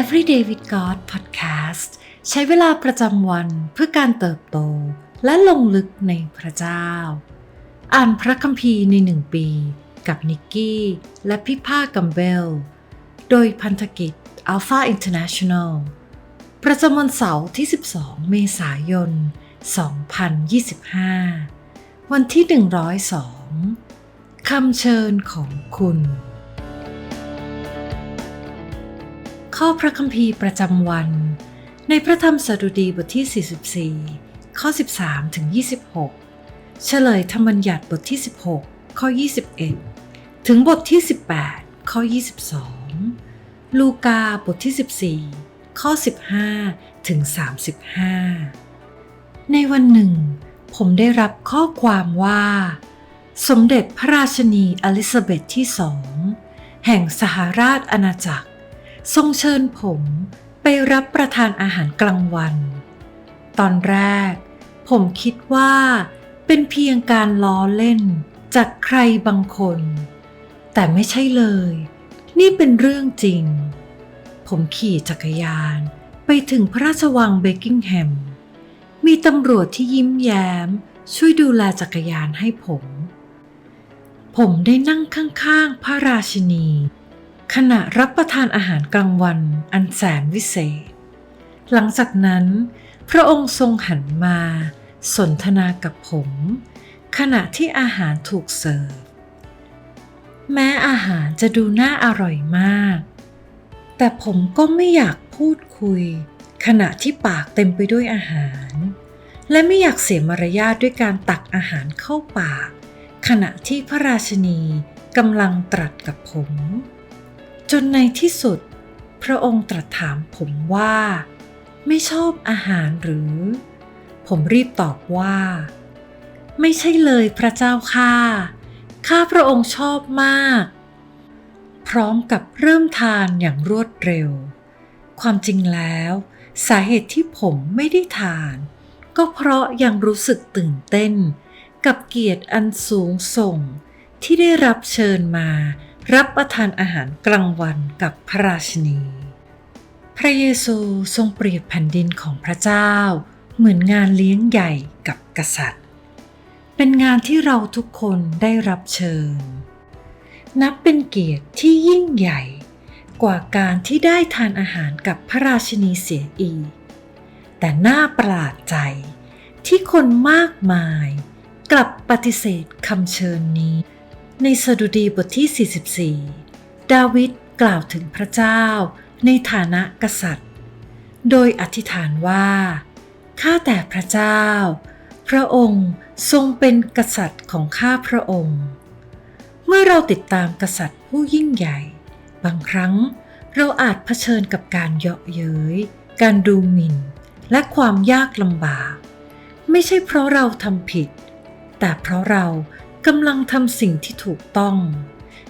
Everyday with God Podcast ใช้เวลาประจำวันเพื่อการเติบโตและลงลึกในพระเจ้า อ่านพระคัมภีร์ในหนึ่งปี กับนิกกี้ และพี่ผ้ากัมเบล โดยพันธกิจ Alpha International ประจำวันเสาร์ที่ 12 เมษายน 2025 วันที่ 102คำเชิญของคุณ ข้อพระคัมภีร์ประจำวัน ในพระธรรมสดุดีบทที่ 44 ข้อ 13 ถึง 26 เฉลยธรรมบัญญัติบทที่ 16 ข้อ 21 ถึงบทที่ 18 ข้อ 22 ลูกาบทที่ 14 ข้อ 15 ถึง 35 ในวันหนึ่ง ผมได้รับข้อความว่า สมเด็จพระราชนีอลิซาเบธที่สองแห่งสหราชอาณาจักร ทรงเชิญผมไปรับประทานอาหารกลางวัน ตอนแรก ผมคิดว่าเป็นเพียงการล้อเล่นจากใครบางคน แต่ไม่ใช่เลย นี่เป็นเรื่องจริง ผมขี่จักรยานไปถึงพระราชวังเบกกิงแฮม มีตำรวจที่ยิ้มแย้ม ช่วยดูแลจักรยานให้ผม ผมได้นั่งข้างๆ พระราชินี ขณะรับประทานอาหารกลางวันอันแสนวิเศษ หลังจากนั้น พระองค์ทรงหันมา สนทนากับผม ขณะที่อาหารถูกเสิร์ฟ แม้อาหารจะดูน่าอร่อยมาก แต่ผมก็ไม่อยากพูดคุย ขณะที่ปากเต็มไปด้วยอาหาร และไม่อยากเสียมารยาทด้วยการตักอาหารเข้าปาก ขณะที่พระราชนีกำลังตรัสกับผม จนในที่สุด พระองค์ตรัสถามผมว่า ไม่ชอบอาหารหรือ ผมรีบตอบว่า ไม่ใช่เลยพระเจ้าข้าข้าพระองค์ชอบมาก พร้อมกับเริ่มทานอย่างรวดเร็ว ความจริงแล้ว สาเหตุที่ผมไม่ได้ทาน ก็เพราะยังรู้สึกตื่นเต้น กับเกียรติอันสูงส่งที่ได้รับเชิญมา รับประทานอาหารกลางวันกับพระราชินี พระเยซูทรงเปรียบแผ่นดินของพระเจ้า เหมือนงานเลี้ยงใหญ่กับกษัตริย์ เป็นงานที่เราทุกคนได้รับเชิญ นับเป็นเกียรติที่ยิ่งใหญ่กว่าการที่ได้ทานอาหารกับพระราชินีเสียอีก แต่น่าประหลาดใจที่คนมากมาย กลับปฏิเสธคำเชิญนี้ ในสดุดีบทที่ 44 ดาวิดกล่าวถึงพระเจ้า ในฐานะกษัตริย์ โดยอธิษฐานว่า ข้าแต่พระเจ้า พระองค์ทรงเป็นกษัตริย์ของข้าพระองค์ เมื่อเราติดตามกษัตริย์ผู้ยิ่งใหญ่ บางครั้งเราอาจเผชิญกับการเยาะเย้ย การดูหมิ่น และความยากลำบาก ไม่ใช่เพราะเราทำผิด แต่เพราะเรา กำลังทำสิ่งที่ถูกต้อง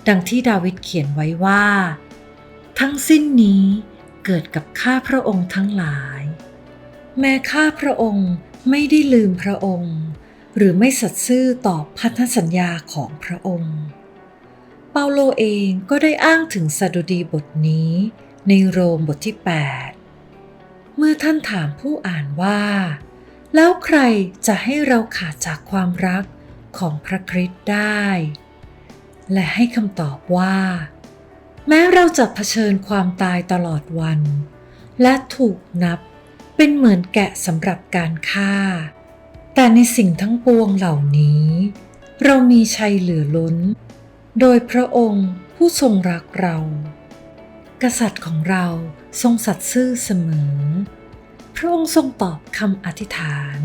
ดังที่ดาวิดเขียนไว้ว่า ทั้งสิ้นนี้เกิดกับข้าพระองค์ทั้งหลาย แม้ข้าพระองค์ไม่ได้ลืมพระองค์ หรือไม่สัตย์ซื่อต่อพันธสัญญาของพระองค์ เปาโลเองก็ได้อ้างถึงสดุดีบทนี้ในโรมบทที่ 8 เมื่อท่านถามผู้อ่านว่า แล้วใครจะให้เราขาดจากความรัก ของพระคริสต์ได้ และให้คำตอบว่า แม้เราจะเผชิญความตายตลอดวัน และถูกนับเป็นเหมือนแกะสำหรับการฆ่า แต่ในสิ่งทั้งปวงเหล่านี้ เรามีชัยเหลือล้น โดยพระองค์ผู้ทรงรักเรา กษัตริย์ของเราทรงสัตย์ซื่อเสมอ พระองค์ทรงตอบคำอธิษฐาน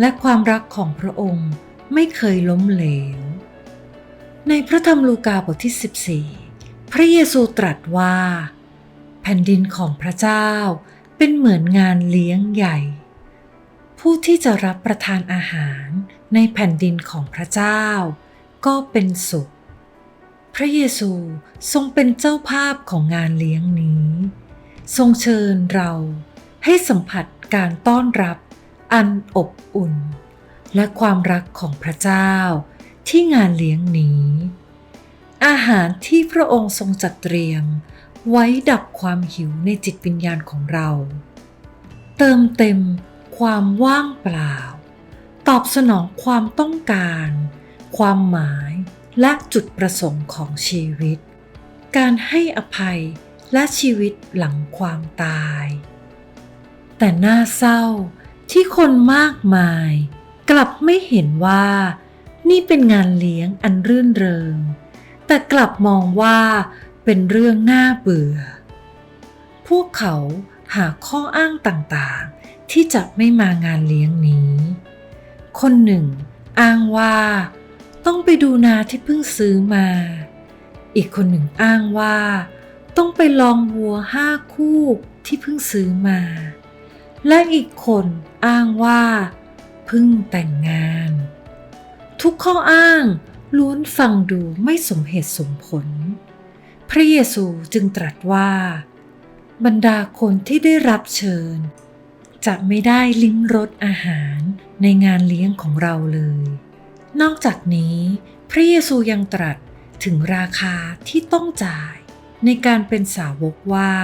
และความรักของพระองค์ ไม่เคยล้มเหลว ในพระธรรมลูกาบทที่ 14 พระเยซูตรัสว่า แผ่นดินของพระเจ้าเป็นเหมือนงานเลี้ยงใหญ่ ผู้ที่จะรับประทานอาหารในแผ่นดินของพระเจ้า ก็เป็นสุข พระเยซูทรงเป็นเจ้าภาพของงานเลี้ยงนี้ ทรงเชิญเราให้สัมผัสการต้อนรับอันอบอุ่น และความรักของพระเจ้าที่งานเลี้ยงนี้ อาหารที่พระองค์ทรงจัดเตรียม ไว้ดับความหิวในจิตวิญญาณของเรา เติมเต็มความว่างเปล่า ตอบสนองความต้องการ ความหมายและจุดประสงค์ของชีวิต การให้อภัยและชีวิตหลังความตาย แต่น่าเศร้าที่คนมากมาย กลับไม่เห็นว่า นี่เป็นงานเลี้ยงอันรื่นเริง แต่กลับมองว่าเป็นเรื่องน่าเบื่อ พวกเขาหาข้ออ้างต่างๆ ที่จะไม่มางานเลี้ยงนี้ คนหนึ่ง อ้างว่า ต้องไปดูนาที่เพิ่งซื้อมา อีกคนหนึ่งอ้างว่า ต้องไปลองวัวห้าคู่ที่เพิ่งซื้อมา และอีกคนอ้างว่า เพิ่งแต่งงาน ทุกข้ออ้างล้วนฟังดูไม่สมเหตุสมผล พระเยซูจึงตรัสว่า บรรดาคนที่ได้รับเชิญ จะไม่ได้ลิ้มรสอาหารในงานเลี้ยงของเราเลย นอกจากนี้ พระเยซูยังตรัสถึงราคาที่ต้องจ่ายในการเป็นสาวกว่า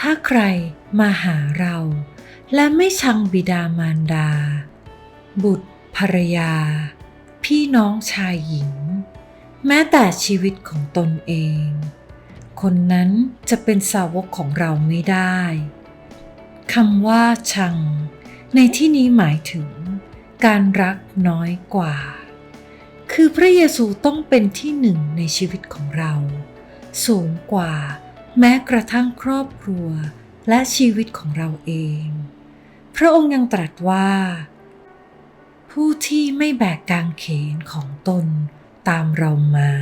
ถ้าใครมาหาเรา และไม่ชังบิดามารดา บุตรภรรยา พี่น้องชายหญิง แม้แต่ชีวิตของตนเอง คนนั้นจะเป็นสาวกของเราไม่ได้คำว่าชัง ในที่นี้หมายถึง การรักน้อยกว่า คือพระเยซูต้องเป็นที่หนึ่งในชีวิตของเรา สูงกว่า แม้กระทั่งครอบครัวและชีวิตของเราเอง พระองค์ยังตรัสว่า ผู้ที่ไม่แบกกางเขนของตนตามเรามา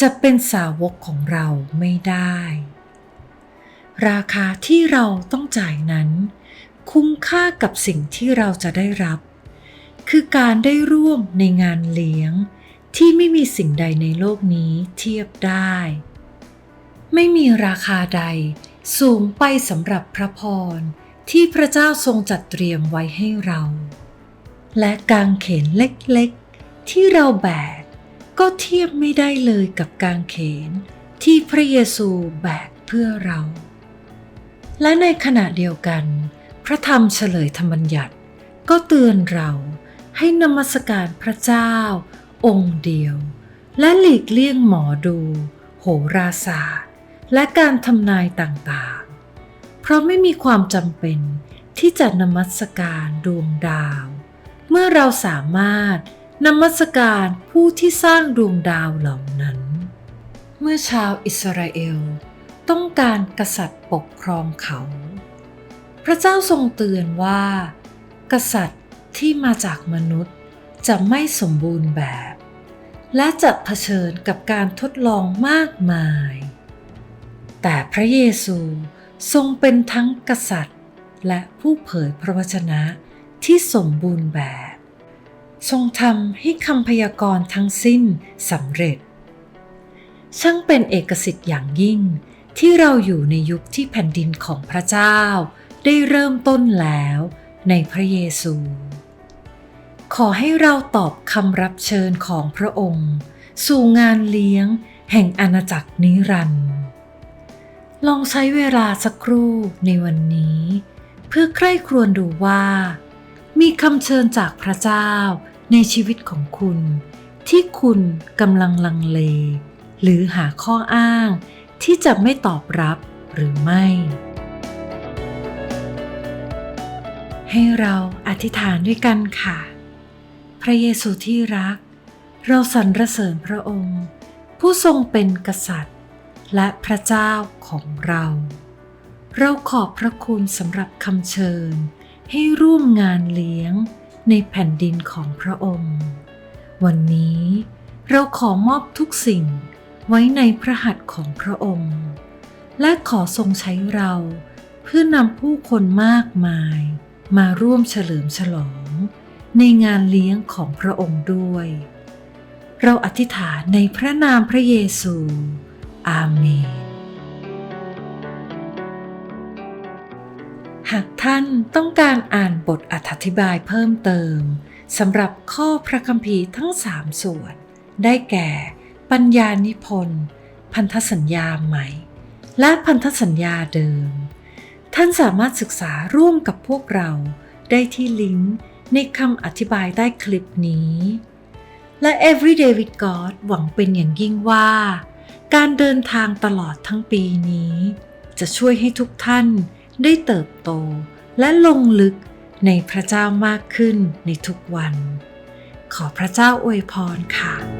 จะเป็นสาวกของเราไม่ได้ ราคาที่เราต้องจ่ายนั้น คุ้มค่ากับสิ่งที่เราจะได้รับ คือการได้ร่วมในงานเลี้ยงที่ไม่มีสิ่งใดในโลกนี้เทียบได้ ไม่มีราคาใดสูงไปสำหรับพระพร ที่พระเจ้าทรงจัดเตรียมไว้ให้เรา และกางเขนเล็กๆ ที่เราแบกก็เทียบไม่ได้เลยกับกางเขนที่พระเยซูแบกเพื่อเรา และในขณะเดียวกัน พระธรรมเฉลยธรรมบัญญัติก็เตือนเราให้นมัสการพระเจ้า องค์เดียว และหลีกเลี่ยงหมอดู โหราศาสตร์ และการทำนายต่างๆ ราะไม่มีความจำเป็นที่จะนมัสการดวงดาว เมื่อเราสามารถนมัสการผู้ที่สร้างดวงดาวเหล่านั้น เมื่อชาวอิสราเอลต้องการกษัตริย์ปกครองเขา พระเจ้าทรงเตือนว่า กษัตริย์ที่มาจากมนุษย์จะไม่สมบูรณ์แบบ และจะเผชิญกับการทดลองมากมาย แต่พระเยซู ทรงเป็นทั้งกษัตริย์ และผู้เผยพระวจนะที่สมบูรณ์แบบ ทรงทำให้คำพยากรณ์ทั้งสิ้นสำเร็จ ช่างเป็นเอกสิทธิ์อย่างยิ่งที่เราอยู่ในยุคที่แผ่นดินของพระเจ้า ได้เริ่มต้นแล้วในพระเยซู ขอให้เราตอบคำรับเชิญของพระองค์ สู่งานเลี้ยงแห่งอาณาจักรนิรันดร์ ลองใช้เวลาสักครู่ในวันนี้ เพื่อใคร่ครวญดูว่า มีคำเชิญจากพระเจ้าในชีวิตของคุณ ที่คุณกำลังลังเล หรือหาข้ออ้างที่จะไม่ตอบรับหรือไม่ ให้เราอธิษฐานด้วยกันค่ะ พระเยซูที่รัก เราสรรเสริญพระองค์ ผู้ทรงเป็นกษัตริย์ และพระเจ้าของเรา เราขอบพระคุณสำหรับคำเชิญ ให้ร่วมงานเลี้ยงในแผ่นดินของพระองค์ วันนี้เราขอมอบทุกสิ่งไว้ในพระหัตถ์ของพระองค์ และขอทรงใช้เราเพื่อนำผู้คนมากมาย มาร่วมเฉลิมฉลอง ในงานเลี้ยงของพระองค์ด้วย เราอธิษฐานในพระนามพระเยซู อาเมน หากท่านต้องการอ่านบทอธิบายเพิ่มเติมสำหรับข้อพระคัมภีร์ทั้งสามส่วน ได้แก่ ปัญญานิพนธ์ พันธสัญญาใหม่ และพันธสัญญาเดิม ท่านสามารถศึกษาร่วมกับพวกเราได้ที่ลิงก์ในคำอธิบายใต้คลิปนี้ และ Everyday with God หวังเป็นอย่างยิ่งว่า การเดินทางตลอดทั้งปีนี้ จะช่วยให้ทุกท่านได้เติบโตและลงลึกในพระเจ้ามากขึ้นในทุกวัน ขอพระเจ้าอวยพรค่ะ